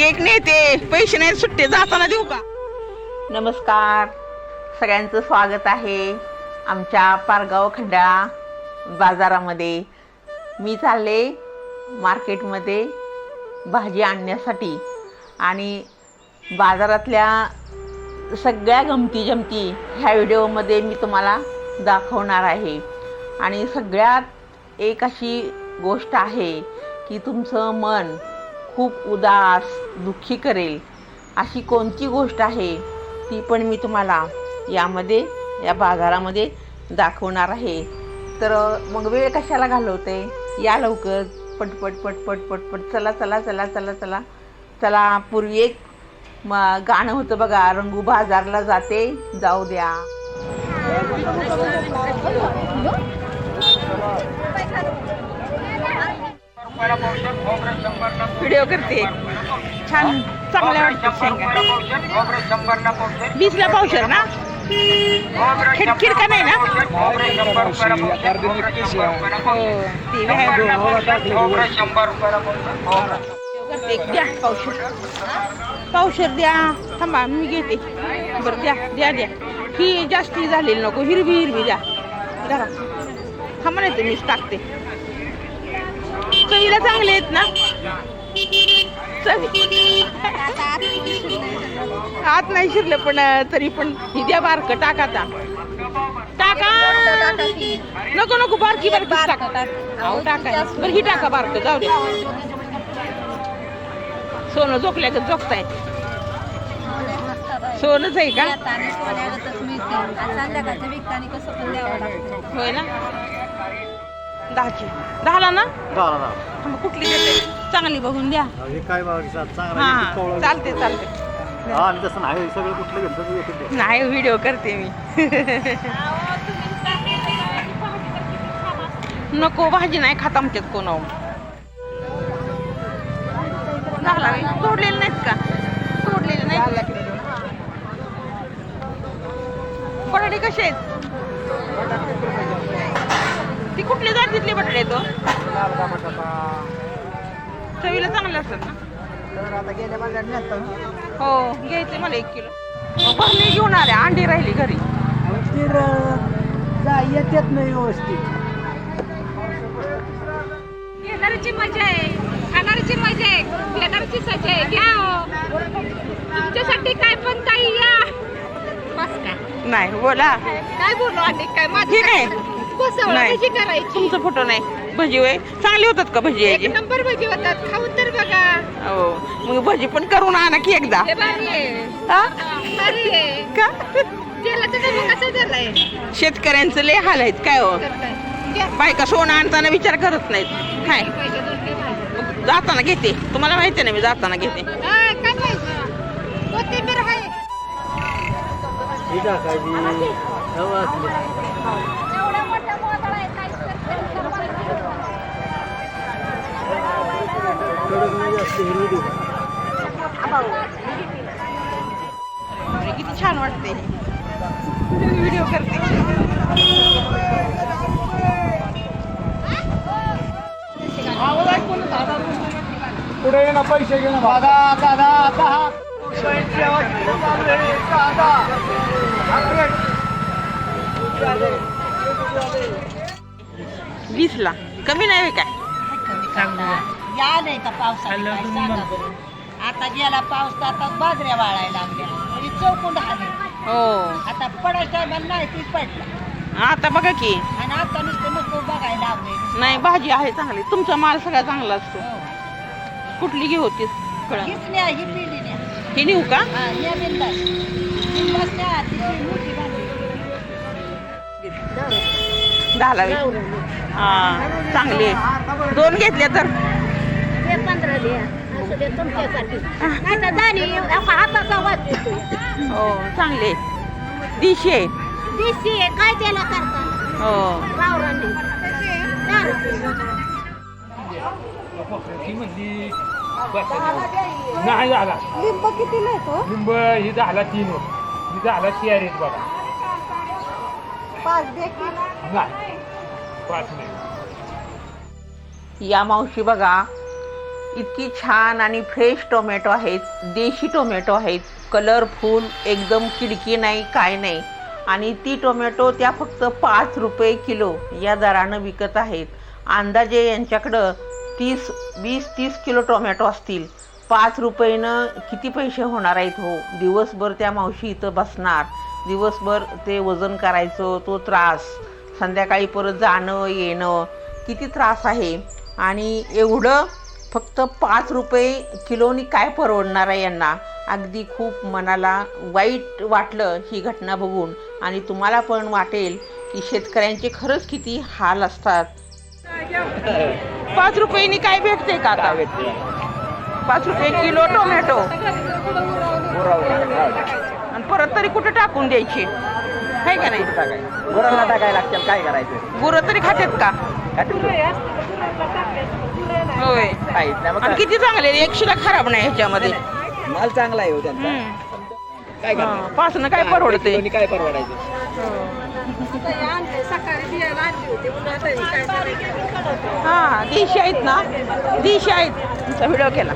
एक नेते पैसे नाही सुट्टे जाताना देऊ का? नमस्कार. सगळ्यांचं स्वागत आहे आमच्या पारगाव खंडाळा बाजारामध्ये. मी चालले मार्केटमध्ये भाजी आणण्यासाठी आणि बाजारातल्या सगळ्या गमती जमती ह्या व्हिडिओमध्ये मी तुम्हाला दाखवणार आहे. आणि सगळ्यात एक अशी गोष्ट आहे की तुमचं मन खूप उदास दुःखी करेल. अशी कोणती गोष्ट आहे ती पण मी तुम्हाला यामध्ये या बाजारामध्ये दाखवणार आहे. तर मग वेळ कशाला घालवते? या लवकर. पटपट पटपट पटपट. चला चला चला चला चला. चला पूर्वी एक म गाणं होतं बघा रंगू बाजारला जाते जाऊ द्या. व्हिडिओ करते. छान चांगल्या वाटतात शेंगा. वीसला पावशर ना? खिडखिड का नाही ना? हो आहे. करते द्या पावशर. पावशर द्या. थांबा मी घेते. बरं द्या द्या द्या. ही जास्ती झालेली नको हिरवी हिरवी द्या. धरा. थांबा नाही मीच टाकते. चवीला चांगले आहेत ना? आत नाही शिरलं पण तरी पण ही द्या बारक टाका टाका! नको नको बारकी बारकी टाका. अहो टाका. बरं ही टाका बारक जाऊ दे. सोनं झोकल्या का झोकताय सोनच आहे का? होय ना? दहाची. दहाला ना. मग कुठली देते? चांगली बघून द्या. हे काय बघा चांगला हा किती कवळा चालते. चालते हा तसं नाही सगळं कुठलं घेतलं तर एकच द्या. नाही व्हिडिओ करते मी. नको भाजी नाही खात आमच्यात कोण झाला मी तोडलेले नाहीत का? तोडलेले नाहीत. बटाटे कसे आहेत? ती कुठली जातीतले बटाटे तो? चवीला चांगले असतात ना? हो घ्यायचे मला एक किलो. भरणी घेऊन आले अंडी राहिली घरी. येतात नाही व्यवस्थित. घेणाऱ्याची मजा आहे. खाणाऱ्याची मजा आहे. घेणाऱ्याची सजा आहे. घ्या हो. तुमच्यासाठी काय पण काही या. बस नाही बोला. काय बोलू आणि काय माझं ठीक आहे. कसं नाही. भजी करायची. तुमचा फोटो नाही. भजी वय चांगली होतात का भजी एक याची नंबर भजी होतात. खाऊन तर बघा. हो. मग भजी पण करून आणा की एकदा. हे भारी आहे. हा? भारी आहे. का? तेलाचं डबं कसं झालंय. शेतकऱ्यांचं लय हाल आहेत काय हो? करताय. घ्या. बायका सोनं आणताना विचार करत नाहीत. काय? पाहिजे दोन ते पाहिजे. मग जाताना घेते. तुम्हाला माहिती आहे ना मी जाताना घेते. हा, काय पाहिजे कोथिंबीर आहे. ही टाकायची हवा असली एवढा मोठा मोदळा आहे काय कडक नाही जास्त हिरवी देऊ अरे, किती छान वाटते व्हिडिओ करते पुढे ना पैसे घे ना दादा. दादा दहा वीसला. कमी नाही काय? या नाही का काय सांगा बरं. आता गेला पाऊस तर आता बाजऱ्या वाळायला लागल्या. म्हणजे चौकुंड आले हो. आता पडायच्या टायमाला नाही ती पडला. आता बघा की. आणि आता नुसतं नको बघायला लागले. नाही भाजी आहे चांगली. तुमचा माल सगळा चांगला असतो. कुठली घेऊ होतीस कळण हीच न्या ही पिढी न्या. ही नेऊ का? हा न्या बिंदास. बिंदास न्या तिची मोठी भांडी दहाला वीस हा चांगली आहे. दोन घेतल्या तर. पंधरा असं दे तुमच्यासाठी. नाही तर दाणी हाताचा वाज येतो हो चांगली. आहे दिशी. आहे दिशी आहे काय त्याला करता? हो. गावरांनी नाही झाला. लिंब किती येतो लिंब ही झाला तीन ही झाला चार आहेत बघा. पाच दे की. नाही. पाच नाही. या मावशी बघा इतकी छान आणि फ्रेश टोमॅटो आहेत. देशी टोमॅटो आहेत. कलरफुल एकदम किडकी नाही काय नाही. आणि ती टोमॅटो त्या फक्त पाच रुपये किलो या दरानं विकत आहेत. अंदाजे यांच्याकडं तीस वीस तीस किलो टोमॅटो असतील. पाच रुपयेनं किती पैसे होणार आहेत हो? दिवसभर त्या मावशी इथं बसणार. दिवसभर ते वजन करायचं तो त्रास. संध्याकाळी परत जाणं येणं किती त्रास आहे? आणि एवढं फक्त पाच रुपये किलोनी काय परवडणार आहे यांना? अगदी खूप मनाला वाईट वाटलं ही घटना बघून. आणि तुम्हाला पण वाटेल की शेतकऱ्यांचे खरंच किती हाल असतात. पाच रुपयांनी काय भेटते का आता? पाच रुपये किलो टोमॅटो. आणि परत तरी कुठे टाकून द्यायची? आहे का नाही? गुरांना टाकायला लागतील. काय करायचं? गुरं तरी खात्यात का? होय. आणि किती चांगले एकशिला खराब नाही ह्याच्यामध्ये. माल चांगला आहे हो त्यांचा. काय हा, पाचनं काय परवडते काय परवडायचं? हा देशी आहेत ना? देशी आहेत. तुमचा व्हिडिओ केला.